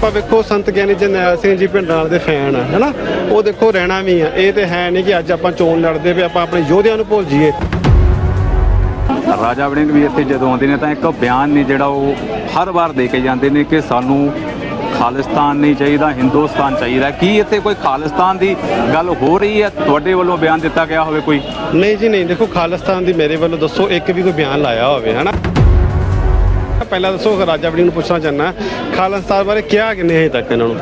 ਆਪਾਂ ਵੇਖੋ ਸੰਤ ਗਿਆਨੀ ਜਰਨੈਲ ਸਿੰਘ ਜੀ ਪਿੰਡਾਂ ਦੇ ਫੈਨ ਆ ਹੈਨਾ? ਉਹ ਦੇਖੋ ਰਹਿਣਾ ਵੀ ਆ। ਇਹ ਤੇ ਹੈ ਨਹੀਂ ਕਿ ਅੱਜ ਆਪਾਂ ਚੋਣ ਲੜਦੇ ਪਏ ਆਪਾਂ ਆਪਣੇ ਯੋਧਿਆਂ ਨੂੰ ਭੁੱਲ ਜਾਈਏ। ਰਾਜਾ ਵੜਿੰਗ ਵੀ ਇੱਥੇ ਜਦੋਂ ਆਉਂਦੇ ਨੇ ਤਾਂ ਇੱਕ ਬਿਆਨ ਨਹੀਂ ਜਿਹੜਾ ਉਹ ਹਰ ਵਾਰ ਦੇ ਕੇ ਜਾਂਦੇ ਨੇ ਕਿ ਸਾਨੂੰ ਖਾਲਿਸਤਾਨ ਨਹੀਂ ਚਾਹੀਦਾ ਹਿੰਦੁਸਤਾਨ ਚਾਹੀਦਾ। ਕੀ ਇੱਥੇ ਕੋਈ ਖਾਲਿਸਤਾਨ ਦੀ ਗੱਲ ਹੋ ਰਹੀ ਹੈ? ਤੁਹਾਡੇ ਵੱਲੋਂ ਬਿਆਨ ਦਿੱਤਾ ਗਿਆ ਹੋਵੇ ਕੋਈ? ਨਹੀਂ ਜੀ ਨਹੀਂ। ਦੇਖੋ ਖਾਲਿਸਤਾਨ ਦੀ ਮੇਰੇ ਵੱਲੋਂ ਦੱਸੋ ਇੱਕ ਵੀ ਕੋਈ ਬਿਆਨ ਲਾਇਆ ਹੋਵੇ ਹਨਾ? ਪਹਿਲਾਂ ਦੱਸੋ ਰਾਜਾ ਵੜਿੰਗ ਨੂੰ ਪੁੱਛਣਾ ਚਾਹੁੰਦਾ। ਖਾਲਸਤਾਨ ਬਾਰੇ ਕਿਹਾ ਕਿੰਨੇ ਹਜੇ ਤੱਕ ਇਹਨਾਂ ਨੂੰ?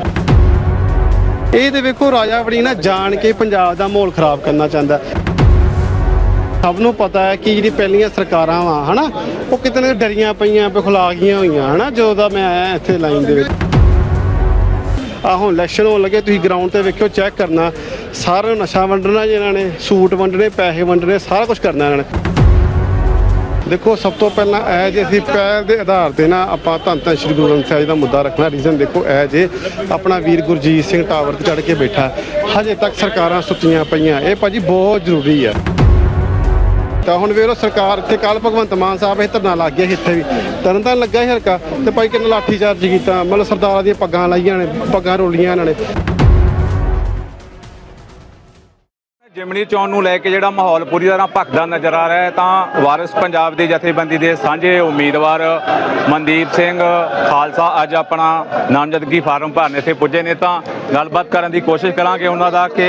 ਇਹ ਤੇ ਵੇਖੋ, ਰਾਜਾ ਵੜਿੰਗ ਨਾ ਜਾਣ ਕੇ ਪੰਜਾਬ ਦਾ ਮਾਹੌਲ ਖਰਾਬ ਕਰਨਾ ਚਾਹੁੰਦਾ। ਸਭ ਨੂੰ ਪਤਾ ਹੈ ਕਿ ਜਿਹੜੀ ਪਹਿਲੀਆਂ ਸਰਕਾਰਾਂ ਵਾ, ਹਨਾ, ਉਹ ਕਿਤੇ ਨਾ ਡਰੀਆਂ ਪਈਆਂ ਬਖਲਾ ਗਈਆਂ ਹੋਈਆਂ, ਹਨਾ ਜਦੋਂ ਦਾ ਮੈਂ ਆਇਆ ਇੱਥੇ ਲਾਈਨ ਦੇ ਵਿੱਚ। ਆ ਹੁਣ ਇਲੈਕਸ਼ਨ ਹੋਣ ਲੱਗੇ, ਤੁਸੀਂ ਗਰਾਊਂਡ ਤੇ ਵੇਖਿਓ ਚੈੱਕ ਕਰਨਾ। ਸਾਰਾ ਨਸ਼ਾ ਵੰਡਣਾ ਜੀ ਇਹਨਾਂ ਨੇ, ਸੂਟ ਵੰਡਣੇ, ਪੈਸੇ ਵੰਡਣੇ, ਸਾਰਾ ਕੁਝ ਕਰਨਾ ਇਹਨਾਂ ਨੇ। ਦੇਖੋ, ਸਭ ਤੋਂ ਪਹਿਲਾਂ ਇਹ ਜੇ ਅਸੀਂ ਪਹਿਲ ਦੇ ਆਧਾਰ ਤੇ ਨਾ ਆਪਾਂ ਧੰਨ ਧੰਨ ਸ਼੍ਰੀ ਗੁਰੂ ਗ੍ਰੰਥ ਸਾਹਿਬ ਜੀ ਦਾ ਮੁੱਦਾ ਰੱਖਣਾ ਰੀਜ਼ਨ ਦੇਖੋ ਇਹ ਜੇ ਆਪਣਾ ਵੀਰ ਗੁਰਜੀਤ ਸਿੰਘ ਟਾਵਰ ਤੇ ਚੜ ਕੇ ਬੈਠਾ, ਹਜੇ ਤੱਕ ਸਰਕਾਰਾਂ ਸੁੱਤੀਆਂ ਪਈਆਂ, ਇਹ ਭਾਜੀ ਬਹੁਤ ਜ਼ਰੂਰੀ ਆ। ਤਾਂ ਹੁਣ ਵੇਖ ਲਓ ਸਰਕਾਰ ਇੱਥੇ ਕੱਲ ਭਗਵੰਤ ਮਾਨ ਸਾਹਿਬ ਇਹ ਧਰਨਾ ਲੱਗ ਗਿਆ ਸੀ ਇੱਥੇ ਵੀ। ਤਰਨ ਤਾਂ ਲੱਗਾ ਹੀ ਹਲਕਾ, ਤੇ ਭਾਈ ਕਿੰਨਾ ਲਾਠੀ ਚਾਰਜ ਕੀਤਾ, ਮਤਲਬ ਸਰਦਾਰਾਂ ਦੀਆਂ ਪੱਗਾਂ ਲਾਈਆਂ ਨੇ, ਪੱਗਾਂ ਰੋਲੀਆਂ ਇਹਨਾਂ ਨੇ। ਜਿਮਣੀ ਚੋਣ ਨੂੰ ਲੈ ਕੇ ਜਿਹੜਾ ਮਾਹੌਲ ਪੂਰੀ ਤਰ੍ਹਾਂ ਭਖਦਾ ਨਜ਼ਰ ਆ ਰਿਹਾ ਹੈ ਤਾਂ ਵਾਰਿਸ ਪੰਜਾਬ ਦੀ ਜਥੇਬੰਦੀ ਦੇ ਸਾਂਝੇ ਉਮੀਦਵਾਰ ਮਨਦੀਪ ਸਿੰਘ ਖਾਲਸਾ ਅੱਜ ਆਪਣਾ ਨਾਮਜ਼ਦਗੀ ਫਾਰਮ ਭਰਨ ਇੱਥੇ ਪੁੱਜੇ ਨੇ। ਤਾਂ ਗੱਲਬਾਤ ਕਰਨ ਦੀ ਕੋਸ਼ਿਸ਼ ਕਰਾਂਗੇ ਉਹਨਾਂ ਦਾ ਕਿ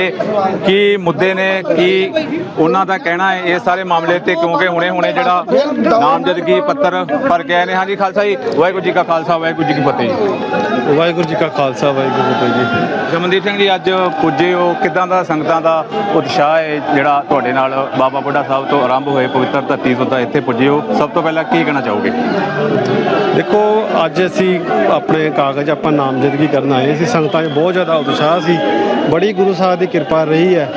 ਕੀ ਮੁੱਦੇ ਨੇ ਕੀ ਉਹਨਾਂ ਦਾ ਕਹਿਣਾ ਹੈ ਇਹ ਸਾਰੇ ਮਾਮਲੇ ਤੇ ਕਿਉਂਕਿ ਹੁਣੇ ਹੁਣੇ ਜਿਹੜਾ ਨਾਮਜ਼ਦਗੀ ਪੱਤਰ ਭਰ ਕੇ ਆਏ ਨੇ। ਹਾਂਜੀ ਖਾਲਸਾ ਜੀ ਵਾਹਿਗੁਰੂ ਜੀ ਕਾ ਖਾਲਸਾ ਵਾਹਿਗੁਰੂ ਜੀ ਕੀ ਫਤਿਹ ਜੀ। ਵਾਹਿਗੁਰੂ ਜੀ ਕਾ ਖਾਲਸਾ ਵਾਹਿਗੁਰੂ ਜੀ ਕੀ ਫਤਿਹ ਜੀ। ਜਮਨਦੀਪ ਸਿੰਘ ਜੀ ਅੱਜ ਪੁੱਜੇ ਹੋ ਕਿਦਾਂ ਦਾ ਸੰਗਤਾਂ ਦਾ ਉਤਸ਼ਾਹ ਹੈ, ਜਿਹੜਾ ਤੁਹਾਡੇ ਨਾਲ ਬਾਬਾ ਬੁੱਢਾ ਸਾਹਿਬ ਤੋਂ ਆਰੰਭ ਹੋਏ ਪਵਿੱਤਰ ਧਰਤੀ ਤੋਂ ਤਾਂ ਇੱਥੇ ਪੁੱਜੇ ਹੋ ਸਭ ਤੋਂ ਪਹਿਲਾਂ ਕੀ ਕਹਿਣਾ ਚਾਹੋਗੇ? ਦੇਖੋ, ਅੱਜ ਅਸੀਂ ਆਪਣੇ ਕਾਗਜ਼ ਆਪਾਂ ਨਾਮਜ਼ਦਗੀ ਕਰਨ ਆਏ ਸੀ। ਸੰਗਤਾਂ 'ਚ ਬਹੁਤ ਜ਼ਿਆਦਾ ਉਤਸ਼ਾਹ ਸੀ। ਬੜੀ ਗੁਰੂ ਸਾਹਿਬ ਦੀ ਕਿਰਪਾ ਰਹੀ ਹੈ।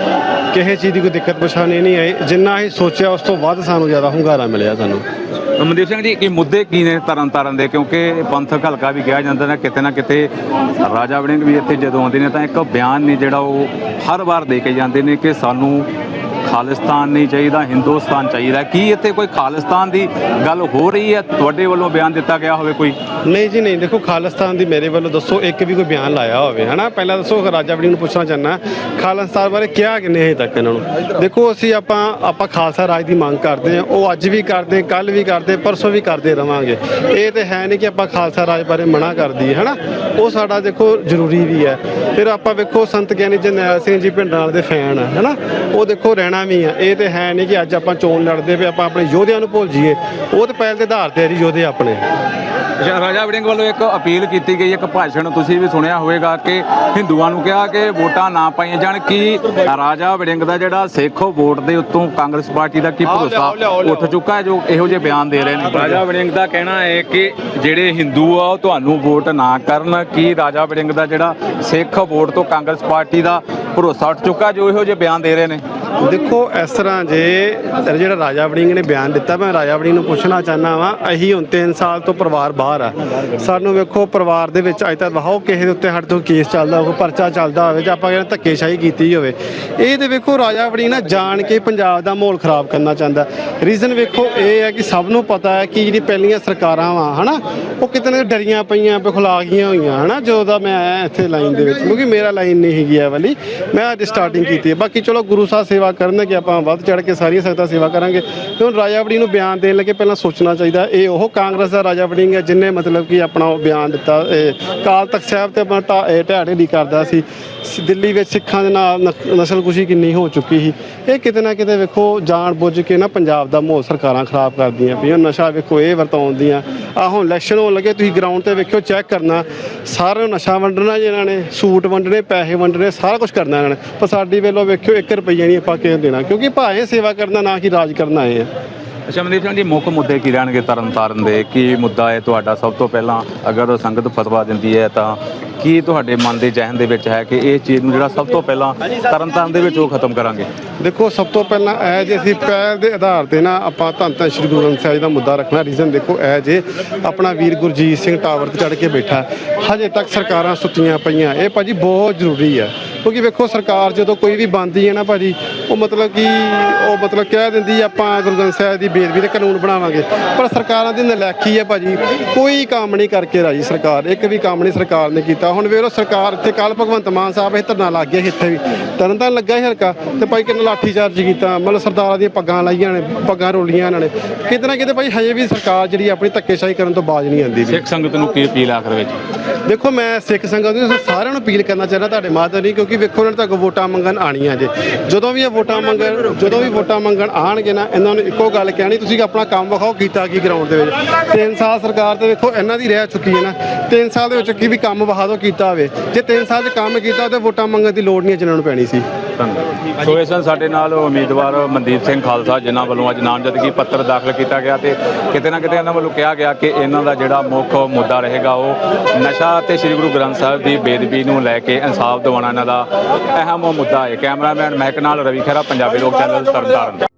ਕਿਸੇ ਚੀਜ਼ ਦੀ ਕੋਈ ਦਿੱਕਤ ਪਰੇਸ਼ਾਨੀ ਨਹੀਂ ਆਈ। ਜਿੰਨਾ ਅਸੀਂ ਸੋਚਿਆ, ਉਸ ਤੋਂ ਵੱਧ ਸਾਨੂੰ ਜ਼ਿਆਦਾ ਹੁੰਗਾਰਾ ਮਿਲਿਆ ਸਾਨੂੰ। ਮਨਦੀਪ ਸਿੰਘ ਜੀ, ਕੀ ਮੁੱਦੇ ਕੀ ਨੇ ਤਰਨ ਤਾਰਨ ਦੇ? ਕਿਉਂਕਿ ਪੰਥਕ ਹਲਕਾ ਵੀ ਕਿਹਾ ਜਾਂਦਾ ਨਾ, ਕਿਤੇ ਨਾ ਕਿਤੇ ਰਾਜਾ ਵੜਿੰਗ ਵੀ ਇੱਥੇ ਜਦੋਂ ਆਉਂਦੇ ਨੇ, ਤਾਂ ਇੱਕ ਬਿਆਨ ਨਹੀਂ ਜਿਹੜਾ ਉਹ ਹਰ ਵਾਰ ਦੇ ਕੇ ਜਾਂਦੇ ਨੇ ਕਿ ਸਾਨੂੰ ਖਾਲਿਸਤਾਨ ਨਹੀਂ ਚਾਹੀਦਾ, ਹਿੰਦੁਸਤਾਨ ਚਾਹੀਦਾ ਕੀ ਇੱਥੇ ਕੋਈ ਖਾਲਿਸਤਾਨ ਦੀ ਗੱਲ ਹੋ ਰਹੀ ਹੈ? ਤੁਹਾਡੇ ਵੱਲੋਂ ਬਿਆਨ ਦਿੱਤਾ ਗਿਆ ਹੋਵੇ ਕੋਈ? ਨਹੀਂ ਜੀ, ਨਹੀਂ। ਦੇਖੋ, ਖਾਲਿਸਤਾਨ ਦੀ ਮੇਰੇ ਵੱਲੋਂ ਦੱਸੋ, ਇੱਕ ਵੀ ਕੋਈ ਬਿਆਨ ਲਾਇਆ ਹੋਵੇ, ਹਨਾ? ਪਹਿਲਾਂ ਦੱਸੋ, ਰਾਜਾ ਵੜਿੰਗ ਨੂੰ ਪੁੱਛਣਾ ਚਾਹੁੰਦਾ। ਖਾਲਿਸਤਾਨ ਬਾਰੇ ਕਿਹਾ ਕਿੰਨੇ ਹਜੇ ਤੱਕ ਇਹਨਾਂ ਨੂੰ? ਦੇਖੋ, ਅਸੀਂ ਆਪਾਂ ਆਪਾਂ ਖਾਲਸਾ ਰਾਜ ਦੀ ਮੰਗ ਕਰਦੇ ਹਾਂ। ਉਹ ਅੱਜ ਵੀ ਕਰਦੇ ਕੱਲ ਵੀ ਕਰਦੇ, ਪਰਸੋਂ ਵੀ ਕਰਦੇ ਰਵਾਂਗੇ। ਇਹ ਤੇ ਹੈ ਨਹੀਂ ਕਿ ਆਪਾਂ ਖਾਲਸਾ ਰਾਜ ਬਾਰੇ ਮਨਾ ਕਰ ਦਈਏ ਹਨਾ? ਉਹ ਸਾਡਾ ਦੇਖੋ, ਜ਼ਰੂਰੀ ਵੀ ਹੈ। ਫਿਰ ਆਪਾਂ ਵੇਖੋ, ਸੰਤ ਗਿਆਨੀ ਜਨੈਲ ਸਿੰਘ ਜੀ ਪਿੰਡਾਂ ਦੇ ਫੈਨ ਹੈ ਹਨਾ? ਉਹ ਦੇਖੋ, ਰਹਿਣਾ ਵੀ ਆ। ਇਹ ਤੇ ਹੈ ਨਹੀਂ ਕਿ ਅੱਜ ਆਪਾਂ ਚੋਣ ਲੜਦੇ ਪਏ ਆਪਾਂ ਆਪਣੇ ਯੋਧਿਆਂ ਨੂੰ ਭੁੱਲ ਜਾਈਏ। ਉਹ ਤੇ ਪਹਿਲ ਦੇ ਆਧਾਰ ਤੇ ਆ ਜੀ ਯੋਧੇ ਆਪਣੇ। ਰਾਜਾ ਵੜਿੰਗ ਵੱਲੋਂ ਇੱਕ ਅਪੀਲ ਕੀਤੀ ਗਈ ਇੱਕ ਭਾਸ਼ਣ ਤੁਸੀਂ ਵੀ ਸੁਣਿਆ ਹੋਵੇਗਾ ਕਿ ਹਿੰਦੂਆਂ ਨੂੰ ਕਿਹਾ ਕਿ ਵੋਟਾਂ ਨਾ ਪਾਈਆਂ ਜਾਣ। ਕਿ ਰਾਜਾ ਵੜਿੰਗ ਦਾ ਜਿਹੜਾ ਸੇਖੋ ਵੋਟ ਦੇ ਉੱਤੋਂ ਕਾਂਗਰਸ ਪਾਰਟੀ ਦਾ ਕੀ ਭਰੋਸਾ? ਉੱਠ ਚੁੱਕਾ ਹੈ ਜੋ ਇਹੋ ਜਿਹੇ ਬਿਆਨ ਦੇ ਰਹੇ ਨੇ। ਰਾਜਾ ਵੜਿੰਗ ਦਾ ਕਹਿਣਾ ਹੈ ਕਿ ਜਿਹੜੇ ਹਿੰਦੂ ਆ ਉਹ ਤੁਹਾਨੂੰ ਵੋਟ ਨਾ ਕਰਨ। ਕਿ ਰਾਜਾ ਵੜਿੰਗ ਦਾ ਜਿਹੜਾ ਸਿੱਖ ਵੋਟ ਤੋਂ ਕਾਂਗਰਸ ਪਾਰਟੀ ਦਾ ਭਰੋਸਾ ਉੱਠ ਚੁੱਕਾ ਜੋ ਇਹੋ ਜਿਹੇ ਬਿਆਨ ਦੇ ਰਹੇ ਨੇ? ਦੇਖੋ, ਇਸ ਤਰ੍ਹਾਂ ਜੇ ਜਿਹੜਾ ਰਾਜਾ ਵੜਿੰਗ ਨੇ ਬਿਆਨ ਦਿੱਤਾ, ਮੈਂ ਰਾਜਾ ਵੜਿੰਗ ਨੂੰ ਪੁੱਛਣਾ ਚਾਹਨਾ ਵਾਂ ਅਸੀਂ ਹੁਣ 3 ਸਾਲ ਤੋਂ ਪਰਿਵਾਰ ਬਾਹਰ ਆ। ਸਾਨੂੰ ਵੇਖੋ, ਪਰਿਵਾਰ ਦੇ ਵਿੱਚ ਅਜ ਤੱਕ ਵਾਹੋ ਕਿਸੇ ਦੇ ਉੱਤੇ ਸਾਡੇ ਤੋਂ ਕੇਸ ਚੱਲਦਾ ਹੋਵੇ, ਪਰਚਾ ਚੱਲਦਾ ਹੋਵੇ, ਜਾਂ ਆਪਾਂ ਕਹਿੰਦੇ ਧੱਕੇਸ਼ਾਹੀ ਕੀਤੀ ਹੋਵੇ। ਇਹ ਤੇ ਵੇਖੋ, ਰਾਜਾ ਵੜਿੰਗ ਨਾ ਜਾਣ ਕੇ ਪੰਜਾਬ ਦਾ ਮਾਹੌਲ ਖਰਾਬ ਕਰਨਾ ਚਾਹੁੰਦਾ। ਰੀਜ਼ਨ ਵੇਖੋ, ਇਹ ਹੈ ਕਿ ਸਭ ਨੂੰ ਪਤਾ ਹੈ ਕਿ ਜਿਹੜੀ ਪਹਿਲੀਆਂ ਸਰਕਾਰਾਂ ਵਾ, ਹਨਾ, ਉਹ ਕਿਤੇ ਕਿਤਨੇ ਡਰੀਆਂ ਪਈਆਂ ਬਖਲਾ ਗਈਆਂ ਹੋਈਆਂ, ਹਨਾ, ਜੋ ਦਾ ਮੈਂ ਆਇਆ ਇੱਥੇ ਲਾਈਨ ਦੇ ਵਿੱਚ, ਕਿਉਂਕਿ ਮੇਰਾ ਲਾਈਨ ਨਹੀਂ ਹੈਗੀ ਇਹ ਵਾਲੀ। ਮੈਂ ਅੱਜ ਸਟਾਰਟਿੰਗ ਕੀਤੀ ਹੈ। ਬਾਕੀ ਚਲੋ, ਗੁਰੂ ਸਾਹਿਬ ਸੇਵਾ ਕਰਨਗੇ ਆਪਾਂ ਵੱਧ ਚੜ ਕੇ ਸਾਰੀਆਂ ਸੰਗਤਾਂ ਸੇਵਾ ਕਰਾਂਗੇ। ਤੇ ਹੁਣ ਰਾਜਾ ਵੜਿੰਗ ਨੂੰ ਬਿਆਨ ਦੇਣ ਲੱਗੇ ਪਹਿਲਾਂ ਸੋਚਣਾ ਚਾਹੀਦਾ। ਇਹ ਉਹ ਕਾਂਗਰਸ ਦਾ ਰਾਜਾ ਵੜਿੰਗ ਹੈ ਜਿਨੇ ਮਤਲਬ ਕਿ ਆਪਣਾ ਉਹ ਬਿਆਨ ਦਿੱਤਾ। ਇਹ ਕਾਲ ਤਖਤ ਸਾਹਿਬ ਤੇ ਆਪਣਾ ਢਾ- ਢਾੜੇ ਦੀ ਕਰਦਾ ਸੀ। ਦਿੱਲੀ ਵਿੱਚ ਸਿੱਖਾਂ ਦੇ ਨਾਲ ਨਸਲਕੁਸ਼ੀ ਕਿੰਨੀ ਹੋ ਚੁੱਕੀ ਸੀ। ਇਹ ਕਿਤੇ ਨਾ ਕਿਤੇ ਵੇਖੋ ਜਾਣ ਬੁੱਝ ਕੇ ਨਾ ਪੰਜਾਬ ਦਾ ਮਾਹੌਲ ਸਰਕਾਰਾਂ ਖਰਾਬ ਕਰਦੀਆਂ ਪਈਆਂ। ਨਸ਼ਾ ਵੇਖੋ ਇਹ ਵਰਤਾਉਂਦੀਆਂ ਆ ਹੁਣ ਇਲੈਕਸ਼ਨ ਹੋਣ ਲੱਗੇ, ਤੁਸੀਂ ਗਰਾਊਂਡ ਤੇ ਵੇਖਿਓ ਚੈੱਕ ਕਰਨਾ। ਸਾਰਾ ਨਸ਼ਾ ਵੰਡਣਾ ਜੀ ਇਹਨਾਂ ਨੇ। ਸੂਟ ਵੰਡਣੇ, ਪੈਸੇ ਵੰਡਣੇ, ਸਾਰਾ ਕੁਝ ਕਰਨਾ ਇਹਨਾਂ ਨੇ। ਪਰ ਸਾਡੀ ਵੇਲੋ ਵੇਖਿਓ 1 ਰੁਪਈਆ ਨਹੀਂ ਕਿਸੇ ਨੂੰ ਦੇਣਾ? ਕਿਉਂਕਿ ਭਾਵੇਂ ਸੇਵਾ ਕਰਨਾ ਨਾ ਕਿ ਰਾਜ ਕਰਨ ਆਏ ਆ। ਅੱਛਾ ਮਨਦੀਪ ਸਿੰਘ ਜੀ ਮੁੱਖ ਮੁੱਦੇ ਕੀ ਰਹਿਣਗੇ ਤਰਨ ਤਾਰਨ ਦੇ? ਕੀ ਮੁੱਦਾ ਹੈ ਤੁਹਾਡਾ? ਸਭ ਤੋਂ ਪਹਿਲਾਂ ਅਗਰ ਸੰਗਤ ਫਤਵਾ ਦਿੰਦੀ ਹੈ ਤਾਂ ਕੀ ਤੁਹਾਡੇ ਮਨ ਦੇ ਜਹਨ ਦੇ ਵਿੱਚ ਹੈ ਕਿ ਇਹ ਚੀਜ਼ ਨੂੰ ਜਿਹੜਾ ਸਭ ਤੋਂ ਪਹਿਲਾਂ ਤਰਨ ਤਾਰਨ ਦੇ ਵਿੱਚ ਉਹ ਖਤਮ ਕਰਾਂਗੇ? ਦੇਖੋ ਸਭ ਤੋਂ ਪਹਿਲਾਂ ਇਹ ਜੇ ਅਸੀਂ ਪਹਿਲ ਦੇ ਆਧਾਰ ਤੇ ਨਾ ਆਪਾਂ ਧੰਨ ਧੰਨ ਸ਼੍ਰੀ ਗੁਰੂ ਗ੍ਰੰਥ ਸਾਹਿਬ ਦਾ ਮੁੱਦਾ ਰੱਖਣਾ ਰੀਜ਼ਨ ਦੇਖੋ ਇਹ ਜੇ ਆਪਣਾ ਵੀਰ ਗੁਰਜੀਤ ਸਿੰਘ ਟਾਵਰ ਤੇ ਚੜ ਕੇ ਬੈਠਾ ਹਜੇ ਤੱਕ ਸਰਕਾਰਾਂ ਸੁੱਤੀਆਂ ਪਈਆਂ। ਇਹ ਭਾਜੀ ਬਹੁਤ ਜ਼ਰੂਰੀ ਹੈ ਕਿਉਂਕਿ ਵੇਖੋ ਸਰਕਾਰ ਜਦੋਂ ਕੋਈ ਵੀ ਬਣਦੀ ਹੈ ਨਾ ਭਾਜੀ ਉਹ ਮਤਲਬ ਕਿ ਉਹ ਮਤਲਬ ਕਹਿ ਦਿੰਦੀ ਆਪਾਂ ਗੁਰੂ ਗ੍ਰੰਥ ਸਾਹਿਬ ਦੀ ਬੇਦਬੀ ਤੇ ਕਾਨੂੰਨ ਬਣਾਵਾਂਗੇ। ਪਰ ਸਰਕਾਰਾਂ ਦੀ ਨਲਾਇਕੀ ਹੈ ਭਾਜੀ ਕੋਈ ਕੰਮ ਨਹੀਂ ਕਰਕੇ ਰਾਜੀ ਸਰਕਾਰ ਇੱਕ ਵੀ ਕੰਮ ਨਹੀਂ ਸਰਕਾਰ ਨੇ ਕੀਤਾ। ਹੁਣ ਵੇਖ ਲਓ ਸਰਕਾਰ ਇੱਥੇ ਕੱਲ ਭਗਵੰਤ ਮਾਨ ਸਾਹਿਬ ਇਹ ਧਰਨਾ ਲੱਗ ਗਿਆ ਇੱਥੇ ਵੀ। ਤਰਨ ਤਾਰਨ ਲੱਗਾ ਸੀ ਹਲਕਾ ਤੇ ਭਾਈ ਕਿੰਨਾ ਲਾਠੀ ਚਾਰਜ ਕੀਤਾ ਮਤਲਬ ਸਰਦਾਰਾਂ ਦੀਆਂ ਪੱਗਾਂ ਲਾਈਆਂ ਨੇ ਪੱਗਾਂ ਰੋਲੀਆਂ ਇਹਨਾਂ ਨੇ। ਕਿਤੇ ਨਾ ਕਿਤੇ ਭਾਈ ਹਜੇ ਵੀ ਸਰਕਾਰ ਜਿਹੜੀ ਆਪਣੀ ਧੱਕੇਸ਼ਾਹੀ ਕਰਨ ਤੋਂ ਬਾਜ ਨਹੀਂ ਆਉਂਦੀ ਸਿੱਖ ਸੰਗਤ ਨੂੰ ਕੀ ਅਪੀਲ ਆਖਰ ਵਿੱਚ? ਦੇਖੋ ਮੈਂ ਸਿੱਖ ਸੰਗਤ ਨੂੰ ਸਾਰਿਆਂ ਨੂੰ ਅਪੀਲ ਕਰਨਾ ਚਾਹੁੰਦਾ ਤੁਹਾਡੇ ਮਾਧਿਅਮ ਨਹੀਂ ਕਿਉਂਕਿ ਵੇਖੋ ਇਹਨਾਂ ਤੱਕ ਵੋਟਾਂ ਮੰਗਣ ਆਣੀਆਂ ਜੇ। ਜਦੋਂ ਵੀ ਇਹ ਵੋਟਾਂ ਮੰਗਣ ਜਦੋਂ ਵੀ ਵੋਟਾਂ ਮੰਗਣ ਆਣਗੇ ਨਾ, ਇਹਨਾਂ ਨੂੰ ਇੱਕੋ ਗੱਲ ਕਹਿਣੀ, ਤੁਸੀਂ ਆਪਣਾ ਕੰਮ ਵਿਖਾਓ ਕੀਤਾ ਕੀ ਗਰਾਊਂਡ ਦੇ ਵਿੱਚ। ਤਿੰਨ ਸਾਲ ਸਰਕਾਰ ਤੇ ਵੇਖੋ, ਇਹਨਾਂ ਦੀ ਰਹਿ ਚੁੱਕੀ ਹੈ ਨਾ। ਤਿੰਨ ਸਾਲ ਦੇ ਵਿੱਚ ਕੀ ਵੀ ਕੰਮ ਵਿਖਾ ਦਿਓ, ਕੀਤਾ ਹੋਵੇ। ਜੇ ਤਿੰਨ ਸਾਲ 'ਚ ਕੰਮ ਕੀਤਾ ਤੇ ਵੋਟਾਂ ਮੰਗਣ ਦੀ ਲੋੜ ਨਹੀਂ ਜਿਨ੍ਹਾਂ ਨੂੰ ਪੈਣੀ ਸੀ। ਧੰਨਵਾਦ। ਸੋ ਇਸ ਸਨ ਸਾਡੇ ਨਾਲ ਉਮੀਦਵਾਰ ਮਨਦੀਪ ਸਿੰਘ ਖਾਲਸਾ, ਜਿਨ੍ਹਾਂ ਵੱਲੋਂ ਅੱਜ ਨਾਮਜ਼ਦਗੀ ਪੱਤਰ ਦਾਖਲ ਕੀਤਾ ਗਿਆ ਤੇ ਕਿਤੇ ਨਾ ਕਿਤੇ ਇਹਨਾਂ ਵੱਲੋਂ ਕਿਹਾ ਗਿਆ ਕਿ ਇਹਨਾਂ ਦਾ ਜਿਹੜਾ ਮੁੱਖ ਮੁੱਦਾ ਰਹੇਗਾ ਉਹ ਨਸ਼ਾ ਤੇ ਸ੍ਰੀ ਗੁਰੂ ਗ੍ਰੰਥ ਸਾਹਿਬ ਦੀ ਬੇਦਬੀ ਨੂੰ ਲੈ ਕੇ ਇਨਸਾਫ ਦਿਵਾਉਣਾ। ਇਹਨਾਂ ਦਾ ਅਹਿਮ ਮੁੱਦਾ ਹੈ। ਕੈਮਰਾਮੈਨ ਮਹਿਕ ਨਾਲ ਰਵੀ ਖਹਿਰਾ, ਪੰਜਾਬੀ ਲੋਕ ਚੈਨਲ, ਤਰਨਤਾਰਨ।